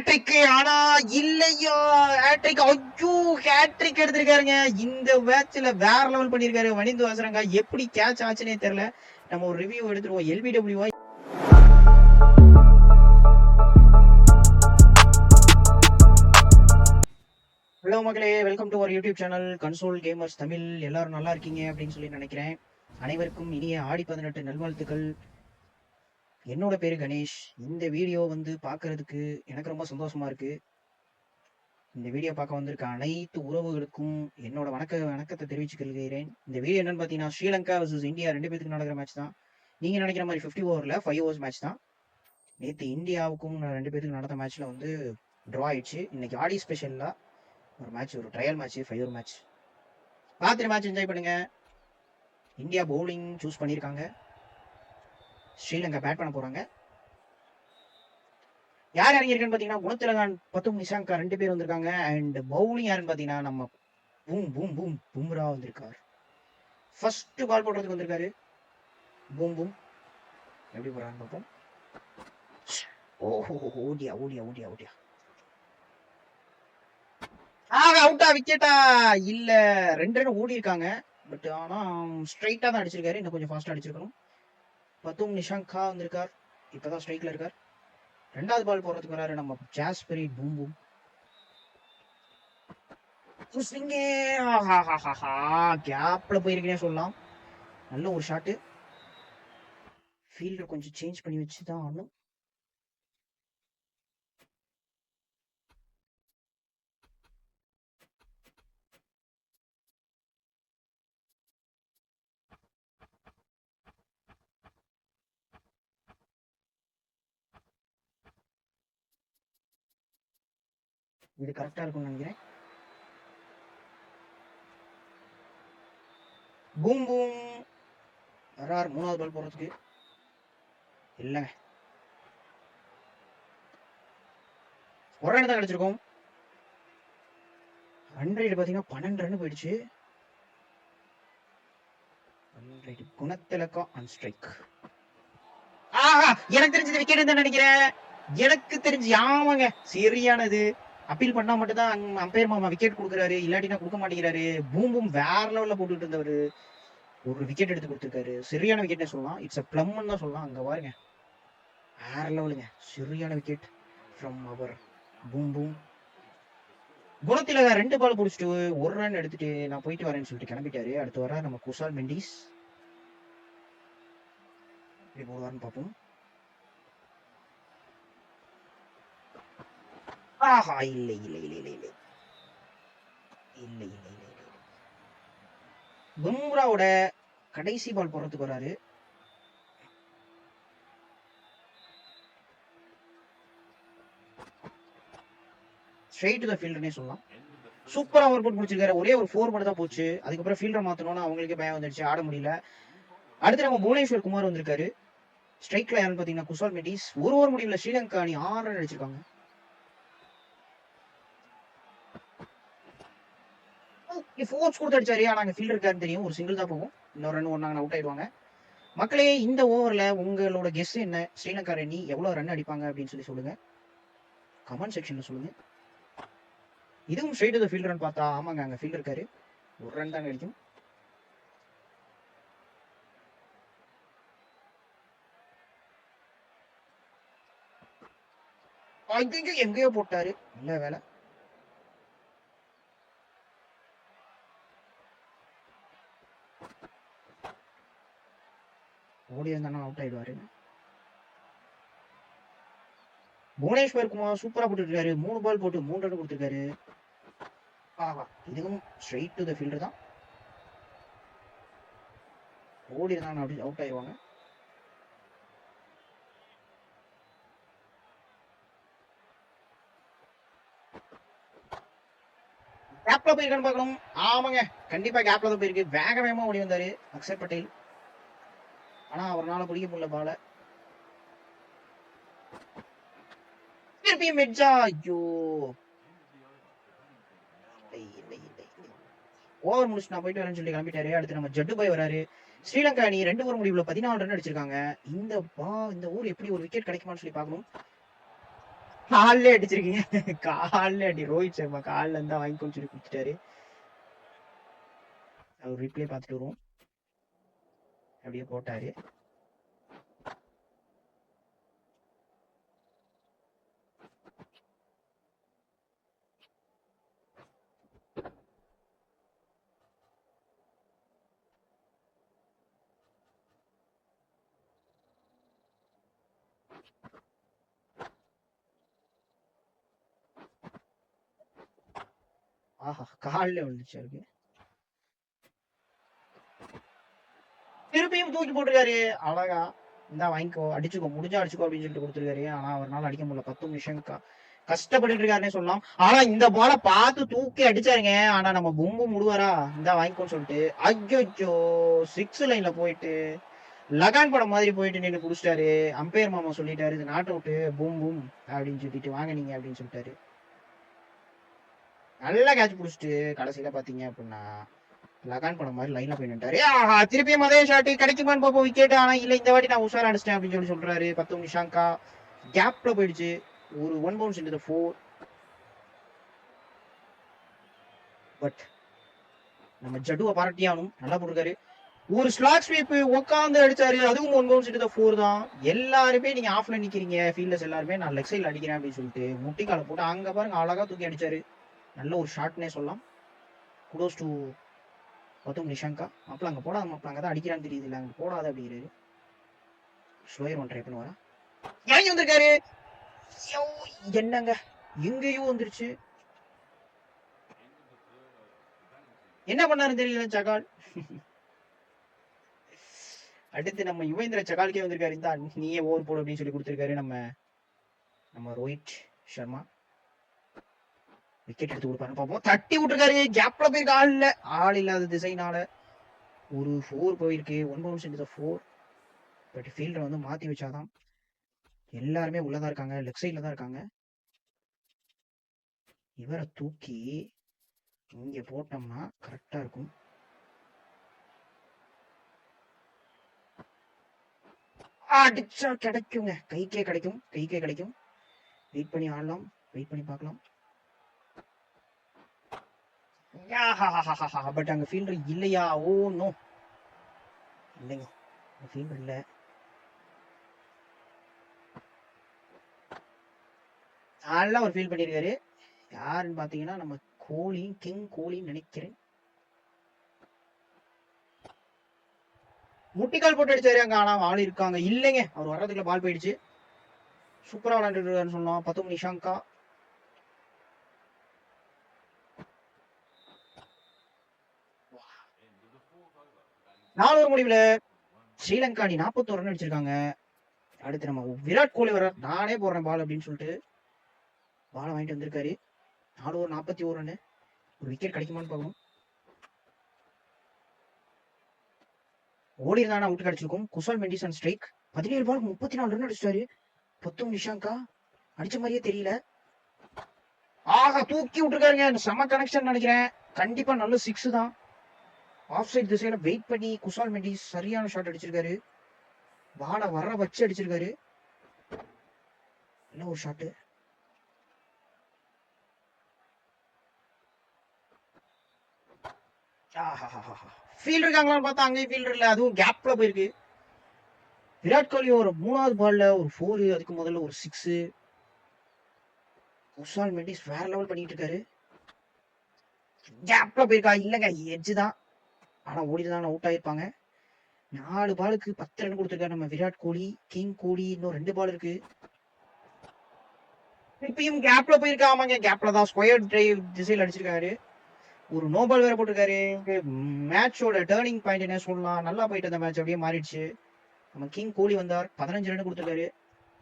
Hat-trick ஆனா இல்லையா? Hat-trick ஐயோ ஹேட்ரிக் எடுத்திருக்காருங்க. இந்த மேட்ச்ல வேற லெவல் பண்ணிருக்காரு வணிந்து வாசரங்க. எப்படி கேட்ச் ஆச்சுனே தெரியல. நம்ம ஒரு ரிவ்யூ எடுத்துருவோம். எல்பிடபிள்யூ ஹலோ மக்களே welcome to our YouTube channel console gamers Tamil எல்லாரும் நல்லா இருக்கீங்க அப்படின்னு சொல்லி நினைக்கிறேன். அனைவருக்கும் இனிய ஆடி பதினெட்டு நல்வாழ்த்துக்கள். என்னோட பேர் கணேஷ். இந்த வீடியோ வந்து பார்க்கறதுக்கு எனக்கு ரொம்ப சந்தோஷமா இருக்கு. இந்த வீடியோ பார்க்க வந்திருக்க அனைத்து உறவுகளுக்கும் என்னோட வணக்க வணக்கத்தை தெரிவிச்சுக்கொள்கிறேன். இந்த வீடியோ என்னன்னு பார்த்தீங்கன்னா ஸ்ரீலங்கா vs இந்தியா ரெண்டு பேத்துக்கு நடக்கிற மேட்ச் தான். நீங்க நினைக்கிற மாதிரி ஃபிஃப்டி ஓவரில் ஃபைவ் ஓவர்ஸ் மேட்ச் தான். நேற்று இந்தியாவுக்கும் ரெண்டு பேத்துக்கு நடந்த மேட்ச்ல வந்து ட்ரா ஆயிடுச்சு. இன்னைக்கு ஆடி ஸ்பெஷல்ல ஒரு மேட்ச் ஒரு trial match five over match பார்த்துட்டு மேட்ச் என்ஜாய் பண்ணுங்க. இந்தியா பவுலிங் சூஸ் பண்ணியிருக்காங்க ஸ்ரீலங்கா பேட் பண்ண போறாங்க. யார் இறங்கியிருக்குன்னு பார்த்தீங்கன்னா குணத்திலகான் பத்தும் நிஷாங்கா ரெண்டு பேர் வந்திருக்காங்க. அண்ட் பவுலிங் யாருன்னு பார்த்தீங்கன்னா நம்ம பூம் பூம் பூம் பும்ரா வந்திருக்கார். ஃபர்ஸ்ட் பால் போடுறதுக்கு வந்திருக்காரு. பூம் பூம் எப்படி போறான்னு பார்ப்போம். ஓஹோ ஓடியா ஓடியா ஓடியா ஓடியா. ஆக அவுட்டா விக்கெட்டா இல்ல ரெண்டு ரன் ஓடி இருக்காங்க பட் ஆனா ஸ்ட்ரைட்டா தான் அடிச்சிருக்காரு. இன்னும் கொஞ்சம் ஃபாஸ்டா அடிச்சிருக்கணும். பத்தும் நிஷாங்கா வந்திருக்கார். இப்பதான் ஸ்ட்ரைக்ல இருக்கார். ரெண்டாவது பால் போடுறதுக்கு வராரு நம்ம ஜாஸ்பரி பூம்பும் ஸ்விங்கே கேப்ல போயிருக்கேனே சொல்லலாம். நல்ல ஒரு ஷாட்டு ஃபீல்டர் கொஞ்சம் சேஞ்ச் பண்ணி வச்சு தான் ஆடணும் இது கரெக்டா இருக்கும்னு நினைக்கிறேன். Boom boom. வரார் மூணாவது பால் போடுறதுக்கு? இல்லைங்க. ஒரு ரன் தான் கிடைச்சிருக்கோம். ரன் ரேட் பார்த்தீங்கன்னா பன்னெண்டு ரன் போயிடுச்சு. குணத்திலக்கம் அண்ட் ஸ்ட்ரைக் ஆஹா எனக்கு தெரிஞ்சது விக்கெட் தான் நினைக்கிறேன். எனக்கு தெரிஞ்சு ஆமாங்க சரியானது. அப்பீல் பண்ணா மட்டும் தான் அம்பையர் மாமா விக்கெட் கொடுக்குறாரு இல்லாட்டினா கொடுக்க மாட்டேங்கிறாரு. பூம் பூம் வேற லெவல்ல போட்டுட்டு இருந்தவர் ஒரு விக்கெட் எடுத்து கொடுத்துருக்காரு. சரியான விக்கெட்னே சொல்லலாம். இட்ஸ் அ பிளம்னு தான் சொல்லலாம். அங்க பாருங்க. வேற லெவலுங்க சரியான wicket from our boom boom குணத்தில ரெண்டு பால் பிடிச்சிட்டு ஒரு ரன் எடுத்துட்டு நான் போயிட்டு வரேன்னு சொல்லிட்டு கிளம்பிட்டாரு. அடுத்து வர நம்ம குஷால் மெண்டிஸ். இப்படி போடுவார்னு பார்ப்போம். ஆஹா இல்லை இல்லை இல்லை இல்லை இல்லை. இல்லை இல்லை இல்லை பும்ராவோட கடைசி பால் போடுறதுக்கு வராரு. ஸ்ட்ரெயிட் த ஃபீல்டர்னே சொல்லலாம். சூப்பரா ஓவர் போட்டு முடிச்சிருக்காரு. ஒரே ஒரு ஃபோர் மட்டும் தான் போச்சு. அதுக்கப்புறம் ஃபீல்டர் மாத்தணும்னு அவங்களுக்கே பயம் வந்துடுச்சு ஆட முடியல. அடுத்து நம்ம புவனேஸ்வர் குமார் வந்திருக்காரு. ஸ்ட்ரைக்ல யாருன்னு பாத்தீங்கன்னா குஷால் மெட்டிஸ். ஒரு ஓவர் முடியல. ஸ்ரீலங்கா அணி ஆறு ரன் அடிச்சிருக்காங்க. ஃபோர்ஸ் கொடுத்து அடிச்சாரு ஆனா அங்க ஃபீல்டர் இருக்காருன்னு தெரியும். ஒரு சிங்கிள் தான் போகும் இன்னொரு ரன் ஒன்றாங்க அவுட் ஆயிடுவாங்க. மக்களே இந்த ஓவரில் உங்களோட கெஸ் என்ன? ஸ்ரீலங்கா அணி எவ்வளோ ரன் அடிப்பாங்க அப்படின்னு சொல்லி சொல்லுங்க. கமெண்ட் செக்ஷன்ல சொல்லுங்க. இதுவும் ஸ்ட்ரைட் த ரன் பார்த்தா ஆமாங்க அங்கே ஃபீல்டர் இருக்காரு. ஒரு ரன் தாங்க அடிக்கும். எங்கேயோ போட்டாரு. நல்ல வேலை. ஓடி இருந்தானா அவுட் ஆயிடுவாரு. புவனேஸ்வர் குமார் சூப்பரா போட்டுருக்காரு. மூணு பால் போட்டு மூணு ரன் கொடுத்துருக்காரு. ஆஹா இதுவும் ஸ்ட்ரைட் டு த ஃபீல்டர் தான். ஓடி இருந்தாங்க அப்படி அவுட் ஆயிடுவாங்க கேப்ல போயிருக்கான்னு பார்க்கணும். ஆமாங்க கண்டிப்பா கேப்ல தான் போயிருக்கு. வேக வேகமா ஓடி வந்தாரு. அக்ஷர் பட்டேல். ஆனா அவரால் பிடிக்க முடியல பால. திருப்பியும் மெட்ஜா ஐயோ. ஓவர் முடிச்சு நான் போயிட்டு வரேன்னு சொல்லி கிளம்பிட்டாரு. அடுத்து நம்ம ஜட்டு போய் வராரு. ஸ்ரீலங்கா அணி ரெண்டு ஓவர் முடிவுல பதினாலு ரன் அடிச்சிருக்காங்க. இந்த பா இந்த ஊர் எப்படி ஒரு விக்கெட் கிடைக்குமான்னு சொல்லி பாக்கணும் கால்ல அடிச்சிருக்கீங்க. கால்ல அடி ரோஹித் சர்மா கால்ல இருந்தா வாங்கிக்கோன்னு சொல்லி கொடுத்துட்டாரு. அவர் ரிப்ளை பார்த்துட்டு வருவோம். அப்படியே போட்டாரு ஆஹா கால்ல விழுந்துச்சு அவருக்கு திருப்பியும் தூக்கி போட்டிருக்காரு. அழகா இந்தா வாங்கிக்கோ அடிச்சுக்கோ முடிஞ்சா அடிச்சுக்கோ அப்படின்னு சொல்லிட்டு கொடுத்துருக்காரு. ஆனா அவரால் அடிக்க முடியல. பத்து நிமிஷம் கஷ்டப்பட்டு கஷ்டப்பட்டுட்டு இருக்காருன்னே சொல்லலாம். ஆனா இந்த பால பார்த்து தூக்கி அடிச்சாருங்க. ஆனா நம்ம பொம்பு முடுவாரா? இந்த வாங்கிக்கோன்னு சொல்லிட்டு. ஐயோ சிக்ஸ் லைன்ல போயிட்டு லகான் படம் மாதிரி போயிட்டு நின்று குடிச்சிட்டாரு. அம்பையர் மாமா சொல்லிட்டாரு இது நாட் அவுட்டு பூம் பூம் அப்படின்னு சொல்லிட்டு வாங்க நீங்க அப்படின்னு சொல்லிட்டாரு. நல்லா கேட்ச் புடிச்சிட்டு கடைசியில பாத்தீங்க அப்படின்னா லகான் படம் மாதிரி லைன்ல போய் நின்றாரு ஆஹா திருப்பியும் அதே ஷாட் கிடைக்குமான்னு பாப்போம் விக்கெட் ஆனா இல்ல இந்த வாட்டி நான் உஷாரா அடிச்சிட்டேன் அப்படின்னு சொல்லி சொல்றாரு. பத்து நிஷாங்கா கேப்ல போயிடுச்சு. ஒரு one bounce into four but நம்ம ஜடுவை பாராட்டியானும் நல்லா போட்டிருக்காரு. ஒரு ஸ்லாக் ஸ்வீப் உட்காந்து அடிச்சாரு. அதுவும் ஒன் பவுன்ஸ் இன்டு ஃபோர் தான். எல்லாருமே நீங்க ஆஃப்ல நிக்கிறீங்க. ஃபீல்டர்ஸ் எல்லாருமே நான் லெக் சைடில் அடிக்கிறேன் அப்படின்னு சொல்லிட்டு முட்டிக்கால போட்டு அங்க பாருங்க அழகா தூக்கி அடிச்சாரு. நல்ல ஒரு ஷாட்னே சொல்லலாம். குடோஸ் டு பார்த்தோம் நிஷாங்கா மாப்பிள்ள அங்கே போடாத மாப்பிள்ள அங்கே தான் அடிக்கிறான்னு தெரியுது இல்லை அங்கே போடாத அப்படிங்கிறது ஸ்லோயர் ஒன் ட்ரை பண்ணுவாரா? இறங்கி வந்திருக்காரு. என்னங்க? எங்கேயோ வந்துருச்சு. என்ன பண்ணாரு தெரியல சகால். அடுத்து நம்ம யுவேந்திர சகால்கே வந்திருக்காரு. தான் நீயே ஓவர் போடு அப்படின்னு சொல்லி கொடுத்துருக்காரு நம்ம நம்ம ரோஹித் சர்மா. விக்கெட் எடுத்து கொடுப்பாரு. பார்ப்போம் தட்டி விட்டுருக்காரு. கேப்ல போயிருக்க. ஆள் இல்ல. ஆள் இல்லாத திசைனால ஒரு ஃபோர் போயிருக்கு. One bounce into four but fielder வந்து மாத்தி வச்சாதான் எல்லாருமே உள்ளதான் இருக்காங்க. லெஃப்ட் சைட்ல தான் இருக்காங்க. இவரை தூக்கி இங்க போட்டோம்னா கரெக்டா இருக்கும். அடிச்சா கிடைக்குங்க. கைக்கே கிடைக்கும். கைக்கே கிடைக்கும். வெயிட் பண்ணி ஆடலாம். வெயிட் பண்ணி பார்க்கலாம். பட் அங்க ஃபீல்டர் இல்லையா? Oh, ஓ நோ இல்லைங்க. ஃபீல்டர் இல்ல. நல்லா ஒரு ஃபீல் பண்ணியிருக்காரு யாருன்னு பாத்தீங்கன்னா நம்ம கோலி கிங் கோலின்னு நினைக்கிறேன். முட்டிக்கால் போட்டு அடிச்சாரு அங்க. ஆனா ஆள் இருக்காங்க. இல்லைங்க. அவர் வர்றதுக்குள்ள பால் போயிடுச்சு. சூப்பரா விளையாண்டுட்டு இருக்காருன்னு சொல்லலாம் பத்தும் நாலு நானூறு முடிவுல ஸ்ரீலங்கா அணி நாற்பத்தோரு ரன் அடிச்சிருக்காங்க. அடுத்து நம்ம விராட் கோலி வர நானே போடுறேன் பால் அப்படின்னு சொல்லிட்டு பாலை வாங்கிட்டு வந்திருக்காரு. நாலு ஒரு நாற்பத்தி ஒரு ரன் ஒரு விக்கெட் கிடைக்குமான்னு பார்க்கணும். ஓடி இருந்தா அவுட் கிடைச்சிருக்கும். குசால் மெண்டிசன் ஸ்ட்ரைக் பதினேழு பால் முப்பத்தி நாலு ரன் அடிச்சிட்டாரு. பத்தும் நிஷாங்கா. அடிச்ச மாதிரியே தெரியல. ஆஹா தூக்கி விட்டுருக்காருங்க. செம கனெக்ஷன் நினைக்கிறேன். கண்டிப்பா நல்ல சிக்ஸ் தான். ஆஃப் சைட் திசையில வெயிட் பண்ணி குசால் மெண்டி சரியான ஷாட் அடிச்சிருக்காரு. பால வர வச்சு அடிச்சிருக்காரு. என்ன ஒரு ஷாட்டு ஃபீல்ட் இருக்காங்களான்னு பார்த்தா அங்கேயும் ஃபீல்டர் இல்லை. அதுவும் கேப்ல போயிருக்கு. விராட் கோலி ஒரு மூணாவது பால்ல ஒரு ஃபோர் அதுக்கு முதல்ல ஒரு சிக்ஸு குஷால் மெண்டிஸ் வேற லெவல் பண்ணிட்டு இருக்காரு. கேப்ல போயிருக்கா? இல்லைங்க எஜ்ஜு தான். ஆனா ஓடிட்டு அவுட் ஆயிருப்பாங்க. நாலு பாலுக்கு பத்து ரன் கொடுத்துருக்காரு நம்ம விராட் கோலி கிங் கோலி இன்னும் ரெண்டு பால் இருக்கு. இப்பயும் கேப்ல போயிருக்கா ஆமாங்க கேப்ல தான் ஸ்கொயர் டிரைவ் திசையில் அடிச்சிருக்காரு. ஒரு நோ பால் வேற போட்டிருக்காரு. மேட்சோட டேர்னிங் பாயிண்ட் என்ன சொல்லலாம். நல்லா போயிட்டு அந்த மேட்ச் அப்படியே மாறிடுச்சு. நம்ம கிங் கோலி வந்தார். பதினஞ்சு ரன் கொடுத்துருக்காரு.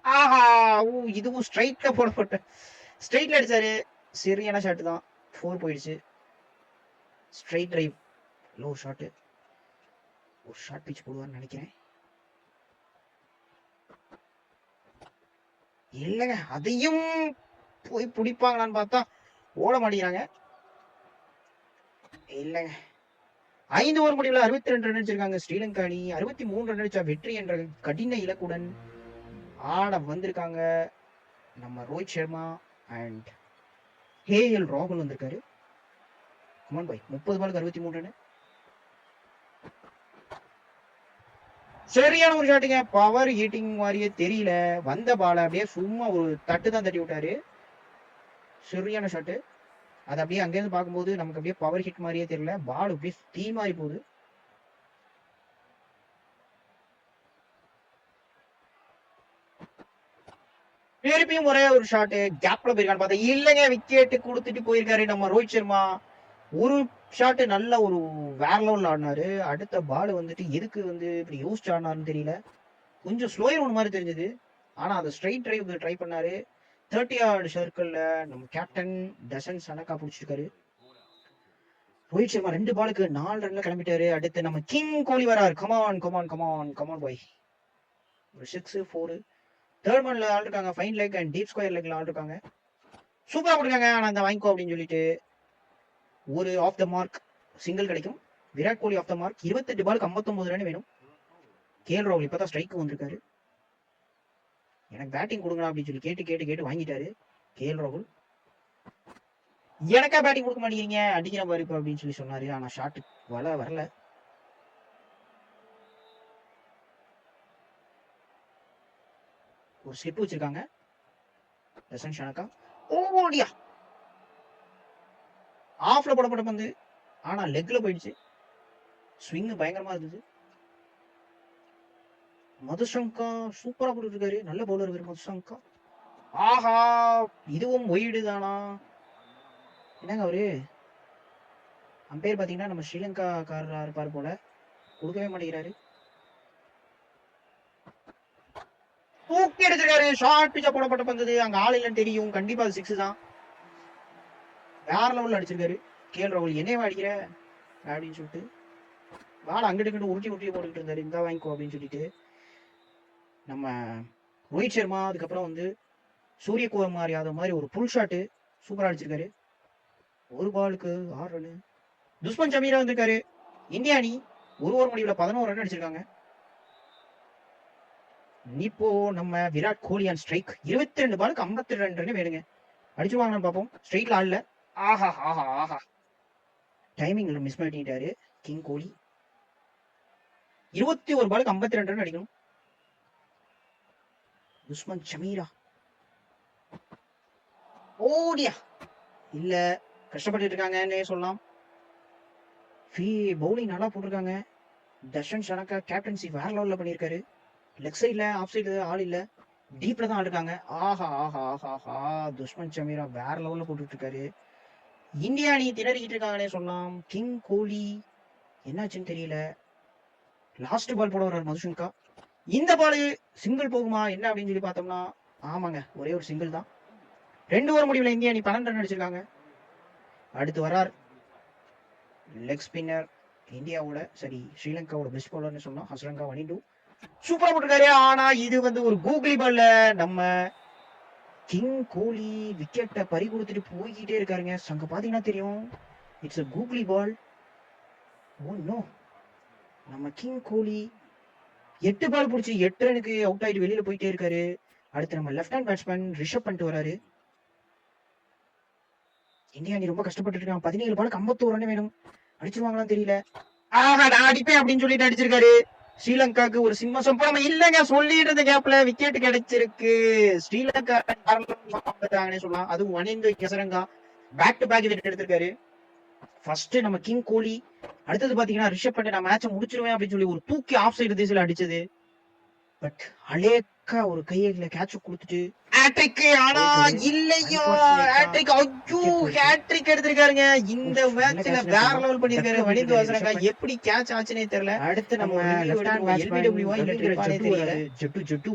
ஆஹா! ஊ இதுவும் ஸ்ட்ரைட்ல போடப்பட்ட ஸ்ட்ரைட்ல அடிச்சாரு. சரியான ஷாட் தான். ஃபோர் போயிடுச்சு. ஸ்ட்ரைட் டிரைவ் லோ ஷாட்டு ஒரு ஷார்ட் பிச் போடுவார்னு நினைக்கிறேன். இல்லைங்க அதையும் போய் பிடிப்பாங்களான்னு பார்த்தா ஓட மாட்டேங்கிறாங்க. இல்லைங்க. ஐந்து ஓவர் முடிவில் அறுபத்தி ரெண்டு ரன் அடிச்சிருக்காங்க. ஸ்ரீலங்கா அணி அறுபத்தி மூணு ரன் அடிச்சா வெற்றி என்ற கடின இலக்குடன் ஆட வந்திருக்காங்க நம்ம ரோஹித் சர்மா அண்ட் ஹேஎல் ராகுல் வந்திருக்காரு. குமான் பாய் முப்பது பாலுக்கு அறுபத்தி மூணு ரன் சரியான ஒரு ஷாட்டுங்க பவர் ஹீட்டிங் மாதிரியே தெரியல. வந்த பால அப்படியே சும்மா ஒரு தட்டு தான் தட்டி விட்டாரு. சரியான ஷாட்டு அது அப்படியே அங்கேருந்து பார்க்கும்போது நமக்கு அப்படியே பவர் ஹிட் மாதிரியே தெரியல. பால் அப்படியே தீ மாறி போகுது. திருப்பியும் ஒரே ஒரு ஷாட்டு கேப்ல போயிருக்கான்னு பார்த்தா இல்லைங்க விக்கெட் கொடுத்துட்டு போயிருக்காரு நம்ம ரோஹித் சர்மா. ஒரு ஷாட் நல்ல ஒரு வேற லெவல்ல ஆடினாரு. அடுத்த பால் வந்துட்டு எதுக்கு வந்து இப்படி யோசிச்சு ஆடினாருன்னு தெரியல. கொஞ்சம் ஸ்லோயர் ஒன்று மாதிரி தெரிஞ்சது. ஆனா அதை ஸ்ட்ரைட் டிரைவ் ட்ரை பண்ணாரு. தேர்ட்டி ஆர்டு சர்க்கிள்ல நம்ம கேப்டன் டசன் சனக்கா பிடிச்சிருக்காரு. ரோஹித் சர்மா ரெண்டு பாலுக்கு நாலு ரன்ல கிளம்பிட்டாரு. அடுத்து நம்ம கிங் கோலி வரார் come on come on come on come on boy ஒரு சிக்ஸ் ஃபோரு தேர்ட் மன்ல ஆள் இருக்காங்க fine leg and deep square லெக்ல ஆள் இருக்காங்க சூப்பரா போட்டுருக்காங்க. ஆனா அந்த வாங்கிக்கோ அப்படின்னு சொல்லிட்டு ஒரு ஆஃப் த மார்க் சிங்கிள் கிடைக்கும். Virat Kohli off the mark இருபத்தெட்டு பாலுக்கு ஐம்பத்தொம்பது ரன் வேணும். கேஎல் ராகுல் இப்பதான் ஸ்ட்ரைக் வந்திருக்காரு. எனக்கு பேட்டிங் கொடுங்க அப்படின்னு சொல்லி கேட்டு கேட்டு கேட்டு வாங்கிட்டாரு கேஎல் ராகுல் எனக்கா பேட்டிங் கொடுக்க மாட்டேங்கிறீங்க அடிக்கிற பாரு இப்போ அப்படின்னு சொல்லி சொன்னாரு. ஆனா ஷாட் வல வரல. ஒரு ஸ்லிப் வச்சிருக்காங்க. ரசன் ஷனக்கா. ஓடியா ஆஃப்ல போடப்பட்ட பந்து. ஆனா லெக்ல போயிடுச்சு. ஸ்விங் பயங்கரமா இருந்தது. மதுசங்கா சூப்பரா போட்டுருக்காரு நல்ல பவுலர் பேர் மதுசங்கா. ஆஹா இதுவும் ஒயிடு தானா? என்னங்க அவரு? அம்பேர் பாத்தீங்கன்னா நம்ம ஸ்ரீலங்காக்காரரா இருப்பார் போல. கொடுக்கவே மாட்டேங்கிறாரு. தூக்கி எடுத்திருக்காரு. ஷார்ட் பிச்சா போடப்பட்ட பந்தது. அங்க ஆள் இல்லைன்னு தெரியும். கண்டிப்பா அது சிக்ஸ் தான். வேற லெவலில் அடிச்சிருக்காரு கேள் ராகுல் என்னையவா அடிக்கிற? அப்படின்னு சொல்லிட்டு. வாழ அங்கிட்டு இங்கிட்டு உருட்டி உருட்டி போட்டுக்கிட்டு இருந்தாரு. இந்த வாங்கிக்கோ அப்படின்னு சொல்லிட்டு. நம்ம ரோஹித் சர்மா அதுக்கப்புறம் வந்து சூரியகுமார் யாதவ் மாதிரி ஒரு புல் ஷாட்டு சூப்பராக அடிச்சிருக்காரு. ஒரு பாலுக்கு ஆறு ரன் துஷ்மன் சமீரா வந்திருக்காரு. இந்தியா அணி ஒரு ஒரு முடிவில் பதினோரு ரன் அடிச்சிருக்காங்க. இப்போ நம்ம விராட் கோலி அண்ட் ஸ்ட்ரைக் இருபத்தி ரெண்டு பாலுக்கு ஐம்பத்தி ரெண்டு ரன் வேணுங்க. அடிச்சுவாங்கன்னு பார்ப்போம். ஸ்ட்ரைக்ல ஆடல ஆஹா ஆஹா ஆஹா. டைமிங்ல மிஸ் பண்ணிட்டாரு கிங் கோலி இருபத்தி ஒரு பாலுக்கு ஐம்பத்தி ரெண்டு ரன் அடிக்கணும். உஸ்மான் ஷமீரா ஓடியா. இல்ல கஷ்டப்பட்டு இருக்காங்கன்னே சொல்லலாம். ஃபீ பவுலிங் நல்லா போட்டிருக்காங்க. தர்ஷன் சனக்கா கேப்டன்சி வேற லெவல்ல பண்ணியிருக்காரு. லெக் சைட்ல ஆஃப் சைடு ஆள் இல்ல. டீப்ல தான் ஆடிருக்காங்க. ஆஹா ஆஹா ஆஹா ஆஹா. துஷ்மன் சமீரா வேற லெவல்ல போட்டுட்டு இருக்காரு. இந்தியா அணி திணறிக்கிட்டு இருக்காங்கன்னே சொல்லலாம். கிங் கோலி. என்னாச்சுன்னு தெரியல. லாஸ்ட் பால் போட வர்றாரு மதுஷங்கா இந்த பால் சிங்கிள் போகுமா? என்ன அப்படின்னு சொல்லி பார்த்தோம்னா ஆமாங்க. ஒரே ஒரு சிங்கிள் தான். ரெண்டு ஓவர் முடிவில் இந்தியா அணி பன்னெண்டு ரன் அடிச்சிருக்காங்க. அடுத்து வரார் லெக் ஸ்பின்னர் இந்தியாவோட சரி ஸ்ரீலங்காவோட பெஸ்ட் பவுலர்னு சொன்னோம் ஹஸ்ரங்கா வனிண்டு சூப்பரா போட்டிருக்காரு. ஆனா இது வந்து ஒரு கூகுளி பால்ல நம்ம கிங் கோலி விக்கெட்டை பறி கொடுத்துட்டு போய்கிட்டே இருக்காருங்க. அங்க பாத்தீங்கன்னா தெரியும். It's a googly ball oh no நம்ம கிங் கோலி எட்டு பால் பிடிச்சி எட்டு ரனுக்கு அவுட் ஆயிட்டு வெளியில போயிட்டே இருக்காரு. அடுத்து நம்ம லெஃப்ட் ஹேண்ட் பேட்ஸ்மேன் ரிஷப் பண்ணிட்டு வராரு. இந்தியா அணி ரொம்ப கஷ்டப்பட்டு இருக்காங்க. பதினேழு பாலுக்கு ஐம்பத்தோரு ரன் வேணும். அடிச்சிருவாங்களான்னு தெரியல. ஆஹா நான் அடிப்பேன் அப்படின்னு சொல்லிட்டு அடிச்சிருக்காரு. ஸ்ரீலங்காக்கு ஒரு சிம்ம சம்பளம் இல்லைங்க சொல்லிட்டு இருந்த கேப்ல விக்கெட் கிடைச்சிருக்கு. ஸ்ரீலங்கா சொல்லலாம். அதுவும் Wanindu Hasaranga. Back to back wicket எடுத்திருக்காரு. ஃபர்ஸ்ட் நம்ம கிங் கோலி அடுத்தது பாத்தீங்கன்னா ரிஷப் பண்ணி நான் மேட்சை முடிச்சிருவேன் அப்படின்னு சொல்லி ஒரு தூக்கி ஆஃப் சைடு திசையில அடிச்சது. பட் அலேக்கா ஒரு கையில கேட்ச் கொடுத்துட்டு ஹேட்ரிக் ஆனா இல்லையோ. ஹேட்ரிக் ஐயோ ஹேட்ரிக் எடுத்திருக்காருங்க. இந்த மேட்ச்ல வேற லெவல் பண்ணிருக்காரு வனிந்து வாசரங்கா எப்படி கேட்ச் ஆச்சுனே தெரியல. அடுத்து நம்ம லெஃப்ட் ஹேண்ட் இல்ல ட்ரிப்பானே தெரியல. ஜட்டு ஜட்டு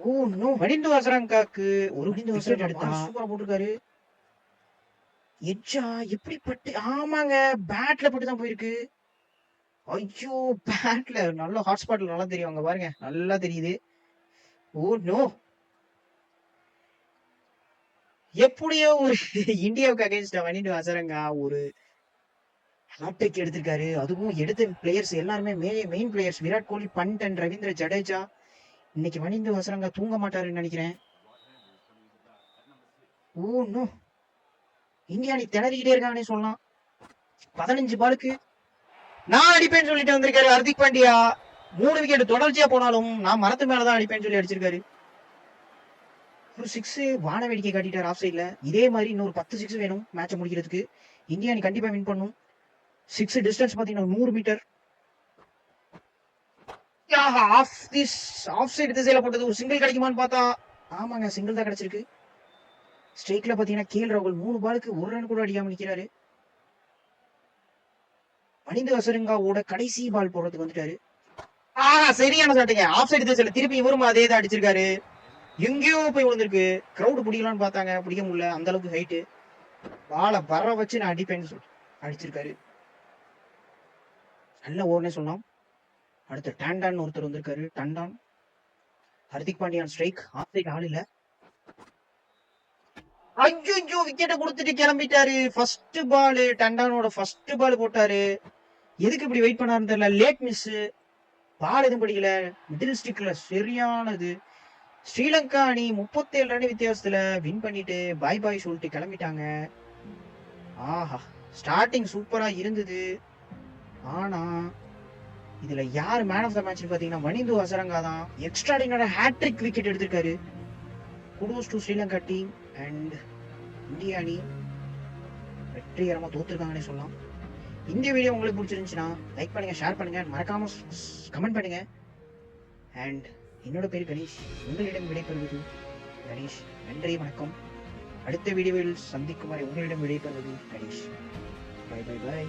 ஓ நோ வனிந்து வாசரங்காக்கு ஒரு வனிந்து வாசரங்கா எடுத்தா. சூப்பரா போட்டிருக்காரு. எட்ஜா எப்படி பட்டு ஆமாங்க பேட்ல பட்டு தான் போயிருக்கு. ஐயோ பேட்ல நல்ல ஹாட்ஸ்பாட்ல நல்லா தெரியும் அங்க பாருங்க. நல்லா தெரியுது. ஓ நோ எப்படியோ ஒரு இந்தியாவுக்கு அகேன்ஸ்டா வனிண்டு வசரங்கா ஒரு ஹாட்ரிக் எடுத்திருக்காரு. அதுவும் எடுத்த பிளேயர்ஸ் எல்லாருமே main players Virat Kohli Pant and Ravindra Jadeja. இன்னைக்கு வனிந்து வசரங்கா தூங்க மாட்டாருன்னு நினைக்கிறேன். ஓ நோ இந்தியா நீ திணறிக்கிட்டே இருக்காங்கன்னே சொல்லலாம். பதினஞ்சு பாலுக்கு நான் அடிப்பேன்னு சொல்லிட்டு வந்திருக்காரு ஹர்திக் பாண்டியா. மூணு விக்கெட் தொடர்ச்சியா போனாலும் நான் மரத்து மேலதான் அடிப்பேன்னு சொல்லி அடிச்சிருக்காரு. ஒரு சிக்ஸ் வான வேடிக்கை காட்டிட்டார் ஆஃப் சைட்ல இதே மாதிரி இன்னொரு பத்து சிக்ஸ் வேணும் மேட்சை முடிக்கிறதுக்கு. இந்தியா நீ கண்டிப்பா வின் பண்ணும். சிக்ஸ் டிஸ்டன்ஸ் பாத்தீங்கன்னா நூறு metre off this off side திசையில போட்டது ஒரு சிங்கிள் கிடைக்குமான்னு பார்த்தா ஆமாங்க சிங்கிள் தான் கிடைச்சிருக்கு. ஸ்ட்ரைக்ல பாத்தீங்கன்னா கேல் ராகுல் மூணு பாலுக்கு ஒரு ரன் கூட அடியாம நிக்கிறாரு. மனித அசருங்காவோட கடைசி பால் போடுறதுக்கு வந்துட்டாரு. ஆஹா சரியான சாட்டிங்க ஆஃப் சைடு திசையில திருப்பி இவரும் அதே தான் அடிச்சிருக்காரு. எங்கேயோ போய் விழுந்திருக்கு. கிரௌடு பிடிக்கலாம்னு பார்த்தாங்க. பிடிக்க முடியல. அந்த அளவுக்கு ஹைட்டு பாலை வர வச்சு நான் அடிப்பேன்னு சொல்லி அடிச்சிருக்காரு. நல்ல ஓவர்னே சொன்னோம் அடுத்து டாண்டான் ஒருத்தர் வந்திருக்காரு. டண்டான். ஹர்திக் பாண்டியான் ஸ்ட்ரைக் ஆஃப் ஆள் இல்ல. ஐயோ விக்கெட்டை கொடுத்துட்டு கிளம்பிட்டாரு. ஃபர்ஸ்ட் பால் டண்டானோட ஃபர்ஸ்ட் பால் போட்டாரு. எதுக்கு இப்படி வெயிட் பண்ணாருன்னு தெரியல. லேட் மிஸ் பால் எதுவும் படிக்கல. மிடில் ஸ்டிக்ல சரியானது. ஸ்ரீலங்கா அணி முப்பத்தேழு ரன் வித்தியாசத்துல வின் பண்ணிட்டு பாய் பாய் சொல்லிட்டு கிளம்பிட்டாங்க. ஆஹா ஸ்டார்டிங் சூப்பரா இருந்தது. ஆனா இதுல யார் மேன் ஆஃப் த மேட்ச் பாத்தீங்கன்னா மணிந்து ஹசரங்கா தான் எக்ஸ்ட்ராடினரி ஹேட்ரிக் விக்கெட் எடுத்திருக்காரு. Kudos to Sri Lanka team and இந்திய அணி வெற்றிகரமா தோத்துருக்காங்கன்னே சொல்லலாம். இந்த வீடியோ உங்களுக்கு பிடிச்சிருந்துச்சுன்னா லைக் பண்ணுங்க ஷேர் பண்ணுங்க. மறக்காம கமெண்ட் பண்ணுங்க. அண்ட் என்னோட பேர் கணேஷ். உங்களிடம் விடைபெறுவது கணேஷ். நன்றி வணக்கம். அடுத்த வீடியோவில் சந்திக்கும் வரை உங்களிடம் விடைபெறுவது கணேஷ். By by by.